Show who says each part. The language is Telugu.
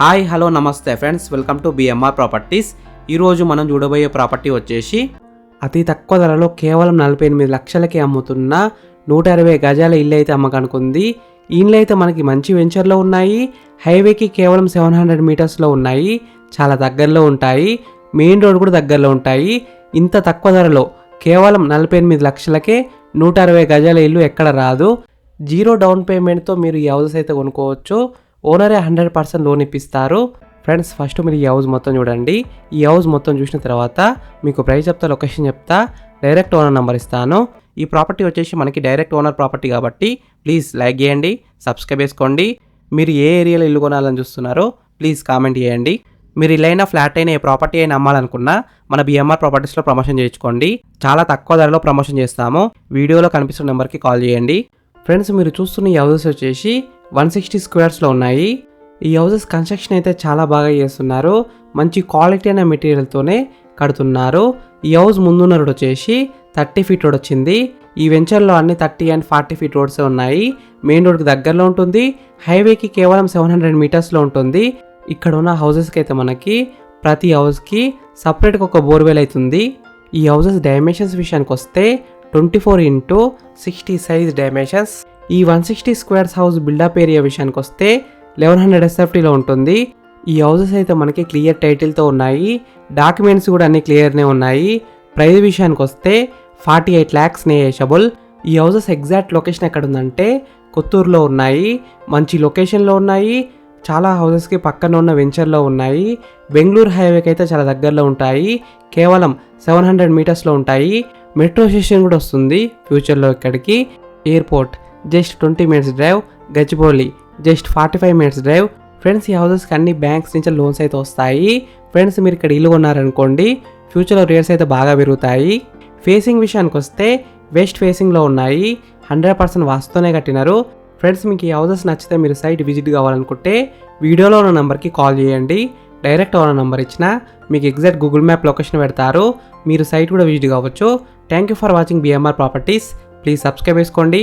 Speaker 1: హాయ్ హలో నమస్తే friends. Welcome to BMR properties. ఈరోజు మనం చూడబోయే ప్రాపర్టీ వచ్చేసి అతి తక్కువ ధరలో కేవలం నలభై ఎనిమిది లక్షలకి అమ్ముతున్న నూట అరవై గజాల ఇల్లు అయితే అమ్మకనుకుంది. ఉంది అయితే మనకి మంచి వెంచర్లో ఉన్నాయి. హైవేకి కేవలం సెవెన్ హండ్రెడ్ మీటర్స్లో ఉన్నాయి. చాలా దగ్గరలో ఉంటాయి. మెయిన్ రోడ్ కూడా దగ్గరలో ఉంటాయి. ఇంత తక్కువ ధరలో కేవలం నలభై ఎనిమిది లక్షలకే నూట అరవై గజాల ఇల్లు ఎక్కడ రాదు. జీరో డౌన్ పేమెంట్తో మీరు ఈ హౌసెస్ అయితే కొనుక్కోవచ్చు. ఓనరే హండ్రెడ్ పర్సెంట్ లోన్ ఇప్పిస్తారు. ఫ్రెండ్స్ ఫస్ట్ మీరు ఈ హౌస్ మొత్తం చూడండి. ఈ హౌస్ మొత్తం చూసిన తర్వాత మీకు ప్రైస్ చెప్తా లొకేషన్ చెప్తా డైరెక్ట్ ఓనర్ నెంబర్ ఇస్తాను. ఈ ప్రాపర్టీ వచ్చేసి మనకి డైరెక్ట్ ఓనర్ ప్రాపర్టీ కాబట్టి ప్లీజ్ లైక్ చేయండి సబ్స్క్రైబ్ చేసుకోండి. మీరు ఏ ఏరియాలో ఇల్లు కొనాలని చూస్తున్నారో ప్లీజ్ కామెంట్ చేయండి. మీరు ఇల్లైనా ఫ్లాట్ అయినా ఏ ప్రాపర్టీ అయినా అమ్మాలనుకున్నా మన బిఎంఆర్ ప్రాపర్టీస్లో ప్రమోషన్ చేయించుకోండి. చాలా తక్కువ ధరలో ప్రమోషన్ చేస్తాము. వీడియోలో కనిపిస్తున్న నెంబర్కి కాల్ చేయండి. ఫ్రెండ్స్ మీరు చూస్తున్న ఈ హౌసెస్ వచ్చేసి వన్ సిక్స్టీ స్క్వేర్స్లో ఉన్నాయి. ఈ హౌసెస్ కన్స్ట్రక్షన్ అయితే చాలా బాగా చేస్తున్నారు. మంచి క్వాలిటీ అయిన మెటీరియల్తోనే కడుతున్నారు. ఈ హౌస్ ముందున్న రోడ్ వచ్చేసి థర్టీ ఫీట్ రోడ్ వచ్చింది. ఈ వెంచర్లో అన్ని థర్టీ అండ్ ఫార్టీ ఫీట్ రోడ్సే ఉన్నాయి. మెయిన్ రోడ్కి దగ్గరలో ఉంటుంది. హైవేకి కేవలం సెవెన్ హండ్రెడ్ మీటర్స్లో ఉంటుంది. ఇక్కడ ఉన్న హౌసెస్కి అయితే మనకి ప్రతి హౌస్కి సపరేట్గా ఒక బోర్వెల్ అవుతుంది. ఈ హౌసెస్ డైమెన్షన్స్ విషయానికి వస్తే twenty four into sixty size dimensions. ఈ one sixty squares house built up area విషయానికి వస్తే లెవెన్ హండ్రెడ్ ఎస్ఎఫ్టీలో ఉంటుంది. ఈ హౌసెస్ అయితే మనకి క్లియర్ టైటిల్తో ఉన్నాయి. డాక్యుమెంట్స్ కూడా అన్ని క్లియర్నే ఉన్నాయి. ప్రైస్ విషయానికి వస్తే ఫార్టీ ఎయిట్ ల్యాక్స్ నేషబుల్ ఈ హౌసెస్ ఎగ్జాక్ట్ లొకేషన్ ఎక్కడ ఉందంటే కొత్తూరులో ఉన్నాయి. మంచి లొకేషన్లో ఉన్నాయి. చాలా హౌసెస్కి పక్కన ఉన్న వెంచర్లో ఉన్నాయి. బెంగళూరు హైవేకి అయితే చాలా దగ్గరలో ఉంటాయి. కేవలం సెవెన్ హండ్రెడ్ మీటర్స్లో ఉంటాయి. మెట్రో స్టేషన్ కూడా వస్తుంది ఫ్యూచర్లో ఇక్కడికి. Airport. Just twenty minutes drive Gachibowli just forty five minutes drive. Friends ఈ హౌసెస్కి అన్ని బ్యాంక్స్ నుంచి లోన్స్ అయితే వస్తాయి. ఫ్రెండ్స్ మీరు ఇక్కడ ఇల్లు కొన్నారనుకోండి ఫ్యూచర్లో రేట్స్ అయితే బాగా పెరుగుతాయి. ఫేసింగ్ విషయానికి వస్తే వెస్ట్ ఫేసింగ్లో ఉన్నాయి. హండ్రెడ్ పర్సెంట్ వాస్తునే కట్టినారు. ఫ్రెండ్స్ మీకు ఈ హౌసెస్ నచ్చితే మీరు సైట్ విజిట్ కావాలనుకుంటే వీడియోలో ఉన్న నెంబర్కి కాల్ చేయండి. డైరెక్ట్ ఓనర్ నెంబర్ ఇచ్చిన మీకు ఎగ్జాక్ట్ గూగుల్ మ్యాప్ లొకేషన్ పెడతారు. మీరు సైట్ కూడా విజిట్ కావచ్చు. Thank you for watching BMR properties please subscribe చేసుకోండి.